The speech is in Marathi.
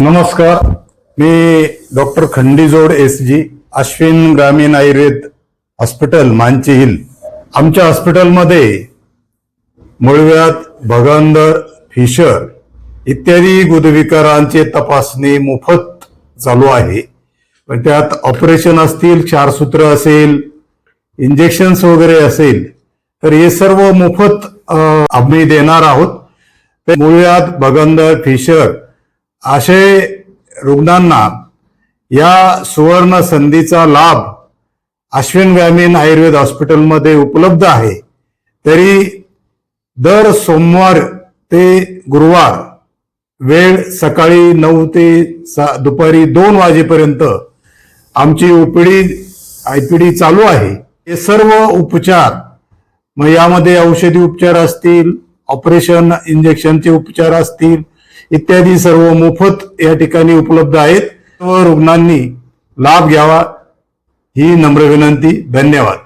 नमस्कार मी doctor Khandijod S G Ashwin Gramin Ayurved hospital मांची hill. आमच्या हॉस्पिटलमध्ये मुळव्यात भगंदर फिशर इत्यादी गुदविकारांचे तपासणी मोफत चालू आहे. पण त्यात ऑपरेशन असतील क्षारसूत्र असेल इंजेक्शन्स वगैरे असेल तर हे सर्व मोफत आम्ही देणार आहोत. मुळव्यात भगंदर फिशर असे रुग्णांना या सुवर्ण संधीचा लाभ अश्विन ग्रामीण आयुर्वेद हॉस्पिटलमध्ये उपलब्ध आहे. तरी दर सोमवार ते गुरुवार वेळ सकाळी नऊ ते सा- दुपारी दोन वाजेपर्यंत आमची ओपीडी आयपीडी चालू आहे. हे सर्व उपचार मग यामध्ये औषधी उपचार असतील ऑपरेशन इंजेक्शनचे उपचार असतील इत्यादी सर्व मोफत या ठिकाणी उपलब्ध आहेत. व रुग्णांनी लाभ घ्यावा. ही नम्र विनंती. धन्यवाद.